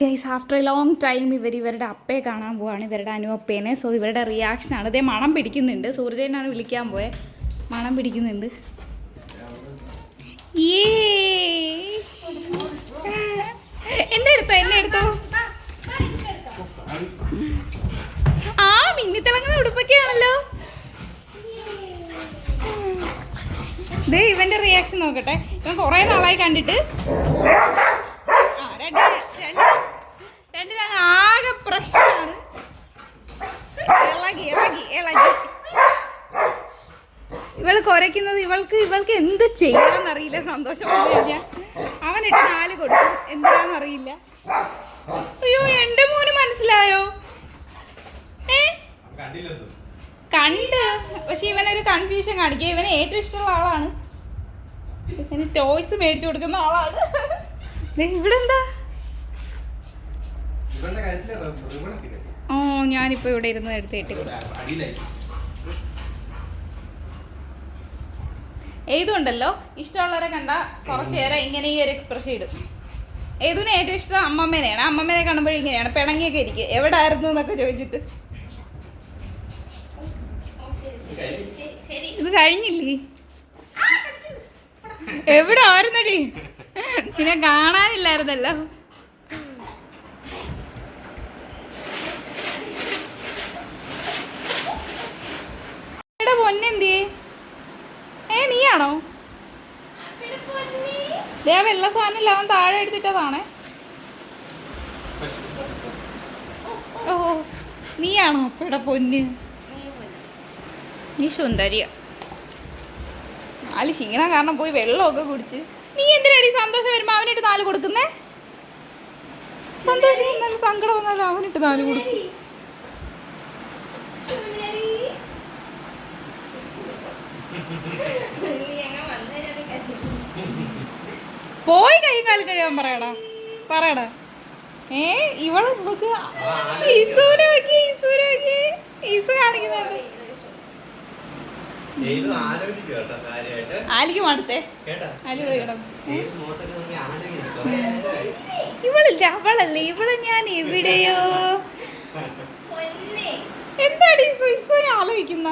Guys after a long time ഇവർ ഇവരുടെ അപ്പയെ കാണാൻ പോവാണ് ഇവരുടെ അനുവപ്പേനെ സോ ഇവരുടെ റിയാക്ഷനാണ് ഇതേ മണം പിടിക്കുന്നുണ്ട്. സൂർജേനാണ് വിളിക്കാൻ പോയത് മണം പിടിക്കുന്നുണ്ട്. ഏ എന്നെ എടുത്തോ എന്നെ എടുത്തോ. ആ മിന്നിത്തിളങ്ങുന്ന ഉടുപ്പൊക്കെയാണല്ലോ. ദേ ഇവന്റെ റിയാക്ഷൻ നോക്കട്ടെ. ഇവൻ കുറേ നാളായി കണ്ടിട്ട് ആ, രണ്ട് രണ്ട് രണ്ടിനങ്ങ് ആകെ പ്രശ്നമാണ് ഇളകി ഇളകി ഇളകി ഇവൾ കുരയ്ക്കുന്നത് ഇവൾക്ക് എന്ത് ചെയ്യാന്നറിയില്ല. സന്തോഷം അവൻ കഴിഞ്ഞാൽ അവനിട്ട് നാല് കൊടുക്കും എന്തിനാന്നറിയില്ല അയ്യോ എന്റെ മോന് മനസ്സിലായോ? ഏ? കണ്ട്. പക്ഷെ ഇവനൊരു കൺഫ്യൂഷൻ കാണിക്കുക ഇവന് ഏറ്റവും ഇഷ്ടമുള്ള ആളാണ്. ഇവന് ടോയ്സ് മേടിച്ചു കൊടുക്കുന്ന ആളാണ്. ഇവിടെ എന്താ? ഓ ഞാനിപ്പോ ഇവിടെ ഇരുന്ന് എടുത്ത് കെട്ടി. ഏതുണ്ടല്ലോ ഇഷ്ടമുള്ളവരെ കണ്ട കുറച്ചേരെ ഇങ്ങനെ ഈ ഒരു എക്സ്പ്രഷൻ ഇടും. ഏതിന് ഏറ്റവും ഇഷ്ടം അമ്മമ്മേനെയാണ്. അമ്മമ്മേനെ കാണുമ്പോൾ ഇങ്ങനെയാണ്. പിണങ്ങിയൊക്കെ ഇരിക്കും. എവിടെ ആയിരുന്നു എന്നൊക്കെ ചോദിച്ചിട്ട്. ഇത് കഴിഞ്ഞില്ലേ? എവിടെ ആയിരുന്നടി? പിന്നെ കാണാനില്ലായിരുന്നല്ലോ. പൊന്നെന്തിയേ? നീയാണോ? ദേ വെള്ള സാധനം അവൻ താഴെ എടുത്തിട്ടതാണേ. ഓ നീയാണോ അപ്പയുടെ പൊന്ന്? നീ സുന്ദരിയ. നാല് ക്ഷീണം കാരണം പോയി വെള്ളമൊക്കെ കുടിച്ച്. നീ എന്തിനാടി സന്തോഷം വരുമ്പോ അവനിട്ട് നാല് കൊടുക്കുന്നേ? സന്തോഷം സങ്കടം വന്നാലും അവനിട്ട് നാല് കൊടുക്കും. പോയി കൈ കാലം കഴിയാൻ പറയടാ. പറയടാ. ഏ ഇവൾ ഈസൂനെ നോക്കി ഈസൂനെ നോക്കി. ഈസു കാണിക്കുന്നുണ്ട്. ആലിക്ക് മടുത്തേ. ആലി. ഇവളില്ല അവളല്ലേ ഇവൾ ഞാൻ എവിടെയോ. എന്താണ് ഈസു? ഇസുവിനെ ആലോചിക്കുന്ന?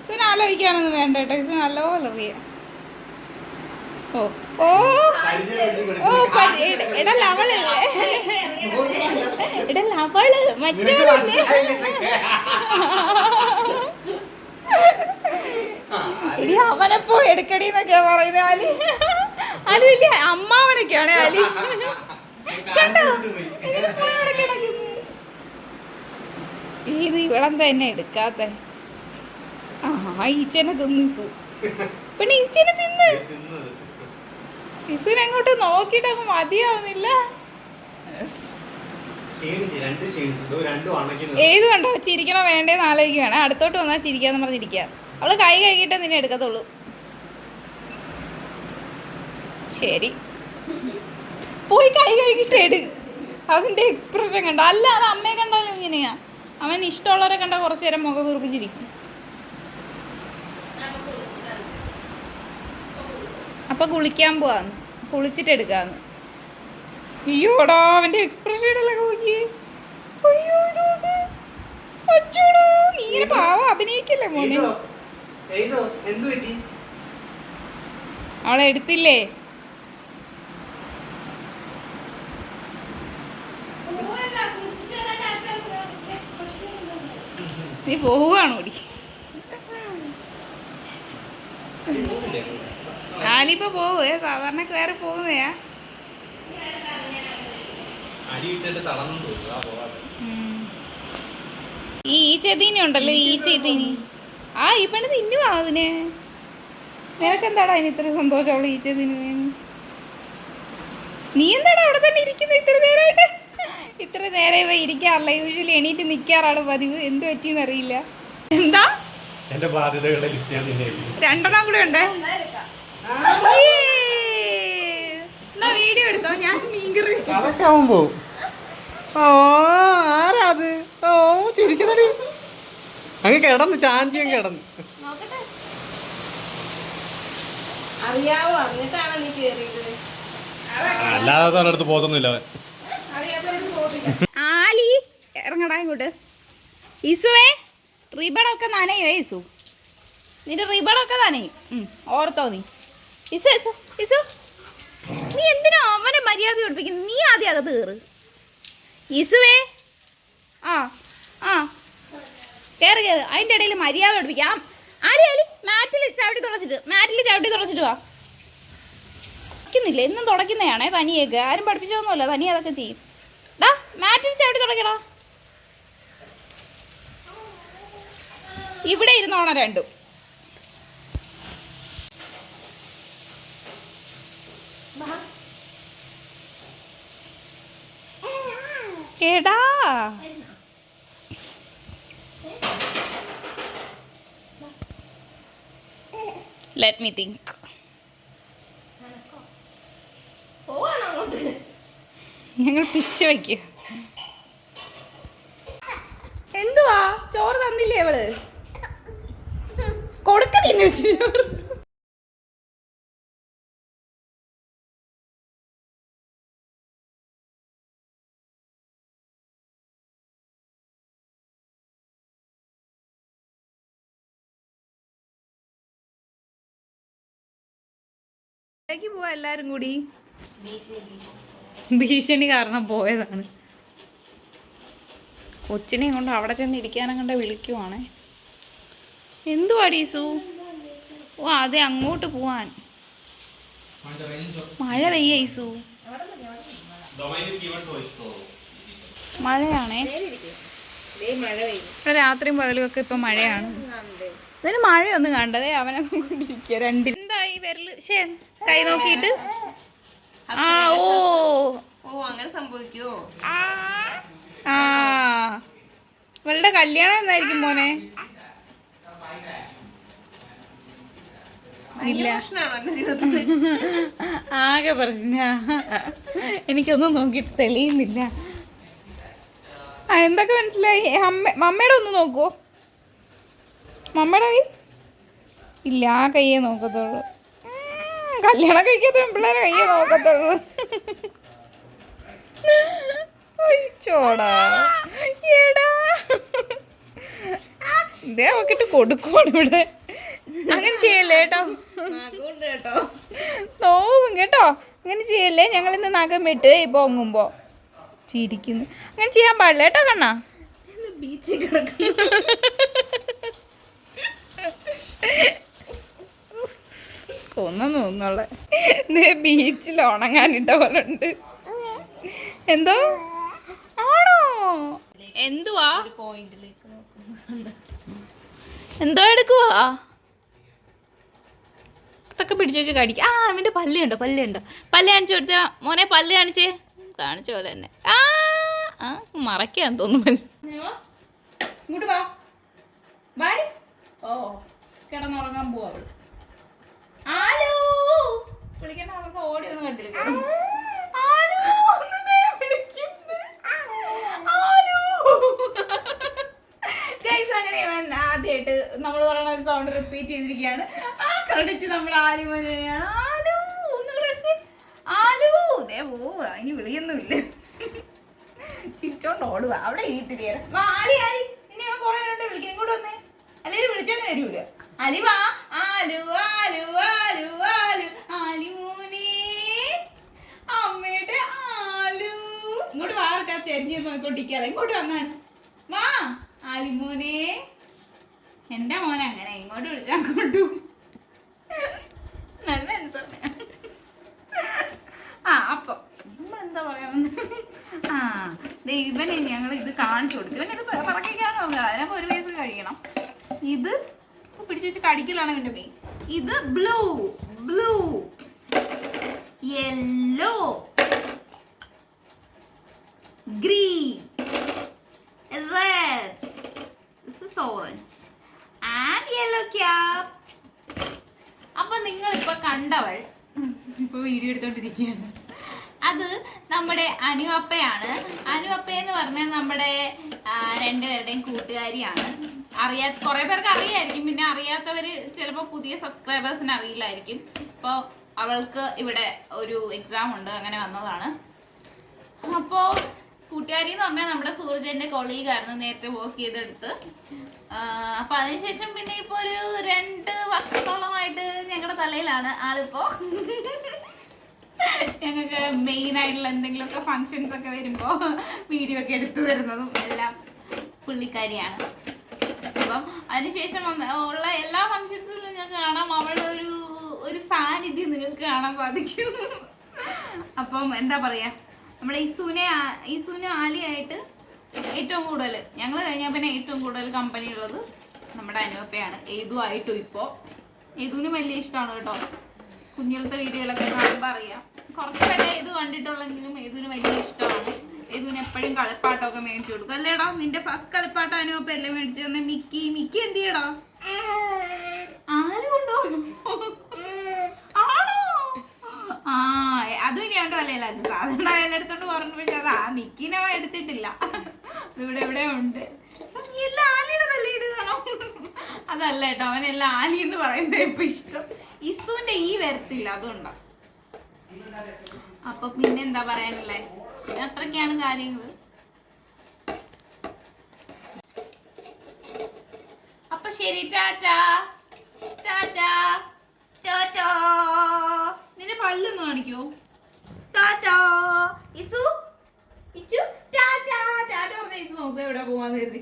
ഇസുവിനെ ആലോചിക്കാനൊന്നും വേണ്ട കേട്ടോ. ഇസു നല്ലപോലെ അറിയാം. ഓ. ഓ. ഓ എട- എടാ ലവളല്ലേ എടാ ലവൾ മറ്റവളല്ലേ? എടി അവനെ പോ എടുക്കടി എന്നൊക്കെയാ പറയുന്നത് അലി. അലി വലിയ അമ്മാവനൊക്കെയാണ് അലി. ഏത് ഇവളെന്താ എന്നെ എടുക്കാത്ത? ആ ഈച്ചനെ തിന്നു പിന്നെ ഈച്ചനെ തിന്ന്. തിന്നത്. നോക്കിട്ട് അപ്പൊ നോക്കിയിട്ട് അങ്ങ് മതിയാവുന്നില്ല. ഏത് കണ്ടോ? ചിരിക്കണോ വേണ്ടേന്ന് ആലോചിക്കുകയാണ്. അടുത്തോട്ട് വന്നാൽ ചിരിക്കാന്ന് പറഞ്ഞിരിക്കുക അവൾ കൈ കഴുകിയിട്ടേ നിന്നെ എടുക്കത്തുള്ളൂ. ശരി. പോയി കൈ കഴുകിയിട്ട് എടു. അതിന്റെ എക്സ്പ്രഷൻ കണ്ടോ? അല്ല അത് അമ്മയെ കണ്ടാലും ഇങ്ങനെയാ. അവൻ ഇഷ്ടമുള്ളവരെ കണ്ടാൽ കുറച്ചു നേരം മുഖം കുറിപ്പിച്ചിരിക്കും. അപ്പൊ കുളിക്കാൻ പോവാന്ന്. കുളിച്ചിട്ട് എടുക്കാന്ന്. അയ്യോടാ അവന്റെ എക്സ്പ്രഷൻ ഇടലൊക്കെ നോക്കിയേ അയ്യോ അച്ചോടാ നീ ഇങ്ങനെ പാവം അഭിനയിക്കല്ലേ മോനെ. അവളെ എടുത്തില്ലേ? നീ പോവുകയാണോ ഓടി ആലിപ്പോ പോവേ സാധാരണ കയറി പോകുന്നയാ. ഈ ചെതിനി ഉണ്ടല്ലോ ഈ ചെതിനി. ആ ഈ പെണ്ണ് തിന്നുവാ അതിനെ. നിനക്കെന്താടാ അതിന് ഇത്ര സന്തോഷമുള്ള അവൾ ഈ ചെതിന് നീ എന്താടാ അവിടെ തന്നെ ഇരിക്കുന്നത് ഇത്ര നേരമായിട്ട് ഇത്ര നേരം ഇവ ഇരിക്കാറില്ല യൂഷ്വലി എണീറ്റ് നിൽക്കാറാണ് പതിവ്. എന്ത് പറ്റിയെന്ന് അറിയില്ല എന്താ? എന്റെ ബാധ്യതകളുടെ ലിസ്റ്റ് ഞാൻ രണ്ടെണ്ണം കൂടെ ഉണ്ട്. വീഡിയോ എടുത്തോ? ഞാൻ മീൻകറി വെക്കാം. അതൊക്കെ അവൻ പോവും ഓ ആരാ അത്? ഓ ചിരിക്കുന്നടി. അങ്ങ് കിടന്ന് ചാഞ്ചിയും കിടന്ന്. നോക്കട്ടെ. അറിയാവോ എന്നിട്ടാണോ നീ കേറിയത്? അല്ലാതെ അടുത്ത് പോകത്തൊന്നുമില്ല അവൻ. അറിയാത്തവരോട് ആലി ഇറങ്ങടാ ഇങ്ങോട്ട്. ഇസുവേ റിബണൊക്കെ നനയോ ഇസു നിന്റെ റിബണൊക്കെ നനയും. ഓർത്തോ നീ. നീ എന്തിനാ അവനെ മര്യാദ പഠിപ്പിക്കുന്നത് നീ ആദ്യം അകത്ത് കയറ് ഇസുവേ. ആ ആ. കയറി കയറി അതിന്റെ ഇടയിൽ മര്യാദ പഠിപ്പിക്കാം അലി മാറ്റിൽ ചവിട്ടി തുളച്ചിട്ട് മാറ്റിൽ ചവിട്ടി തുളച്ചിട്ട് വാ. തുടയ്ക്കുന്നില്ല എന്നും തുടക്കുന്നതാണേ പനിയൊക്കെ ആരും പഠിപ്പിച്ചതൊന്നുമല്ല. പനി അതൊക്കെ ചെയ്യും. ഡാ മാറ്റിൽ ചവിട്ടി തുടക്കണോ ഇവിടെ ഇരുന്നോണം രണ്ടും. എടാ. ലെറ്റ് മീ തിങ്ക് ഞങ്ങൾ പിച്ച് വയ്ക്കുക എവിടേക്ക് പോവാ എല്ലാരും കൂടി. ഭീഷണി കാരണം പോയതാണ്. കൊച്ചിനെയും കൊണ്ട് അവിടെ ചെന്ന് ഇരിക്കാനും കണ്ട വിളിക്കുവാണേ. എന്തുവാടി സു? ഓ അതെ അങ്ങോട്ട് പോവാൻ. മഴ പെയ്യ മഴയാണേ. രാത്രിയും പകലും ഒക്കെ ഇപ്പൊ മഴയാണ്. ഇതിന് മഴയൊന്നും കണ്ടതേ അവനെ കൊണ്ടിരിക്കുക രണ്ടിൽ ഈ വിരൽ? ശേ കൈ നോക്കിയിട്ട്. ആ ഓ. ഓ അങ്ങനെ സംഭവിക്കോ ആ. ഇവളുടെ കല്യാണം എന്നായിരിക്കും മോനെ? ഇല്ല. ആകെ പ്രശ്ന. എനിക്കൊന്നും നോക്കിയിട്ട് തെളിയുന്നില്ല. എന്തൊക്കെ മനസ്സിലായി? അമ്മ മമ്മയുടെ ഒന്ന് നോക്കുവോ? മമ്മയുടെ കൈ ഇല്ല ആ കയ്യെ നോക്കത്തുള്ളൂ. കല്യാണം കഴിക്കാത്ത പിള്ളേരെ കയ്യെ നോക്കത്തുള്ളൂ. ചോടാ. എടാ. ഇതേ അവക്കിട്ട് കൊടുക്കുവാണ് ഇവിടെ. അങ്ങനെ ചെയ്യല്ലേ കേട്ടോ? കേട്ടോ നോവും കേട്ടോ? അങ്ങനെ ചെയ്യല്ലേ? ഞങ്ങൾ ഇന്ന് നഖം വിട്ട് പൊങ്ങുമ്പോ ചിരിക്കുന്നു. അങ്ങനെ ചെയ്യാൻ പാടില്ല കേട്ടോ കണ്ണാ? ബീച്ചിൽ കിടക്കുന്നു? തോന്നുള്ള ബീച്ചിൽ ഉണങ്ങാനിട്ട പോലെ ഉണ്ട്. എന്തോ? ആണോ? എന്തുവാ? എന്തോ എടുക്കുവാ? അതൊക്കെ പിടിച്ചു വെച്ച് കടിക്കുക ആ അവന്റെ പല്ല് ഉണ്ടോ പല്ല് കാണിച്ചു കൊടുത്ത. മോനെ പല്ല് കാണിച്ചേ. കാണിച്ച പോലെ തന്നെ. ആ ആ മറക്കാൻ തോന്നുന്നു. ഇങ്ങോട്ട് വാ. ഓ. കിടന്നുറങ്ങാൻ പോവാ ആലോ! വിളിക്കേണ്ട അവസ്ഥ ഓടി ഒന്നും കണ്ടില്ല. ആദ്യമായിട്ട് നമ്മൾ പറയുന്ന ഒരു സൗണ്ട് റിപ്പീറ്റ് ചെയ്തിരിക്കുകയാണ്. ആ ക്രെഡിറ്റ് നമ്മുടെ ആലുമനെയാണ് ആലു ഒന്ന് ക്രെഡിറ്റ് ആലു! ദേ വിളിയൊന്നുമില്ല. ചിരിച്ചോണ്ട് ഓടുക അവിടെ ഈട്ടിരിയാണ് ആലി ആലി നിന്നെ അവൻ കുറെ നേരം വിളിക്കാൻ ഇങ്ങോട്ട് വന്നേ അല്ലെങ്കിൽ വിളിച്ചാൽ വരൂല അലി വാ ആലു ആലു ആലു ആലു ആലിമൂനി. അമ്മയുടെ ആലു. ഇങ്ങോട്ട് വാ തെരഞ്ഞു നോക്കിക്കൊണ്ടിരിക്കാതെ ഇങ്ങോട്ട് വന്നാണ്. വാ ആലിമോനെ. എന്റെ മോനെ അങ്ങനെ ഇങ്ങോട്ട് വിളിച്ചാൽ അങ്ങോട്ടു നല്ല അനുസരണ. ആ അപ്പൊ എന്താ പറയാ ആ ഇവനെ ഞങ്ങൾ ഇത് കാണിച്ചു കൊടുക്കും പറക്കാൻ നോക്കുക അതിനൊക്കെ ഒരു വയസ്സ് കഴിയണം. ഇത് പിടിച്ച് വെച്ച് കടിക്കലാണ് ഇവന്റെ മെയിൻ ഇത് blue blue yellow green red. This is orange. And. അപ്പൊ നിങ്ങൾ ഇപ്പൊ കണ്ടവൾ ഇപ്പൊ വീഡിയോ എടുത്തോണ്ടിരിക്കുകയാണ് അത് നമ്മുടെ അനുവപ്പയാണ് അനുവപ്പ എന്ന് പറഞ്ഞാൽ നമ്മുടെ രണ്ടുപേരുടെയും കൂട്ടുകാരിയാണ് അറിയാ കുറെ പേർക്ക് അറിയായിരിക്കും. പിന്നെ അറിയാത്തവര് ചിലപ്പോൾ പുതിയ സബ്സ്ക്രൈബേഴ്സിന് അറിയില്ലായിരിക്കും. അപ്പോൾ അവൾക്ക് ഇവിടെ ഒരു എക്സാം ഉണ്ട് അങ്ങനെ വന്നതാണ്. അപ്പോൾ കൂട്ടുകാരി എന്ന് പറഞ്ഞാൽ നമ്മുടെ സൂരജന്റെ കൊളീഗായിരുന്നു നേരത്തെ വർക്ക് ചെയ്തെടുത്ത്. അപ്പൊ അതിനുശേഷം പിന്നെ ഇപ്പൊ ഒരു രണ്ട് വർഷത്തോളമായിട്ട് ഞങ്ങളുടെ തലയിലാണ് ആളിപ്പോ. ഞങ്ങൾക്ക് മെയിൻ ആയിട്ടുള്ള എന്തെങ്കിലുമൊക്കെ ഫങ്ഷൻസ് ഒക്കെ വരുമ്പോൾ വീഡിയോ ഒക്കെ എടുത്തു തരുന്നതും എല്ലാം പുള്ളിക്കാരിയാണ്. അപ്പം അതിനുശേഷം ഉള്ള എല്ലാ ഫങ്ഷൻസിലും നിങ്ങൾക്ക് കാണാം. അവളുടെ ഒരു ഒരു സാന്നിധ്യം നിങ്ങൾക്ക് കാണാൻ സാധിക്കും. അപ്പം എന്താ പറയാ നമ്മുടെ ഇസുനെ ഇസുനും ആലിയായിട്ട് ഏറ്റവും കൂടുതൽ ഞങ്ങൾ കഴിഞ്ഞാൽ പിന്നെ ഏറ്റവും കൂടുതൽ കമ്പനി ഉള്ളത് നമ്മുടെ അനുവപ്പയാണ്. ഏതുമായിട്ടും ഇപ്പോൾ ഏതുവിനും വലിയ ഇഷ്ടമാണ് കേട്ടോ. കുഞ്ഞിലത്തെ വീഡിയോയിലൊക്കെ കാണുമ്പോൾ അറിയാം. കുറച്ച് പേരെ ഇത് കണ്ടിട്ടുള്ളെങ്കിലും ഏതുവിന് വലിയ ഇഷ്ടമാണ്. ഏതുവിന് എപ്പോഴും കളിപ്പാട്ടമൊക്കെ മേടിച്ചു കൊടുക്കും. അല്ലേടാ നിന്റെ ഫസ്റ്റ് കളിപ്പാട്ടം ഇപ്പൊ എല്ലാം മേടിച്ചു തന്നെ മിക്കി. മിക്കി എന്ത് ചെയ്യടാ ഉണ്ടോ? ആ സാധാരണ ആ മിക്കിനെ ഉണ്ട്? എല്ലാം അതല്ല കേട്ടോ അവനെല്ലാം ആലി എന്ന് പറയുന്നത് ഇപ്പൊ ഇഷ്ടം. ഇസുവിന്റെ ഈ വരത്തില്ല അതുകൊണ്ടാ. അപ്പൊ പിന്നെ എന്താ അത്രയൊക്കെയാണ് കാര്യങ്ങൾ അപ്പൊ ശരി ടാറ്റാ. നിന്റെ പല്ലൊന്ന് കാണിക്കോ. ടാറ്റാ. ഇസു. ഇച്ചു. ടാറ്റാ. ടാറ്റ പറഞ്ഞ ഇസു നോക്കുക എവിടെ പോവാന്ന് കരുതി.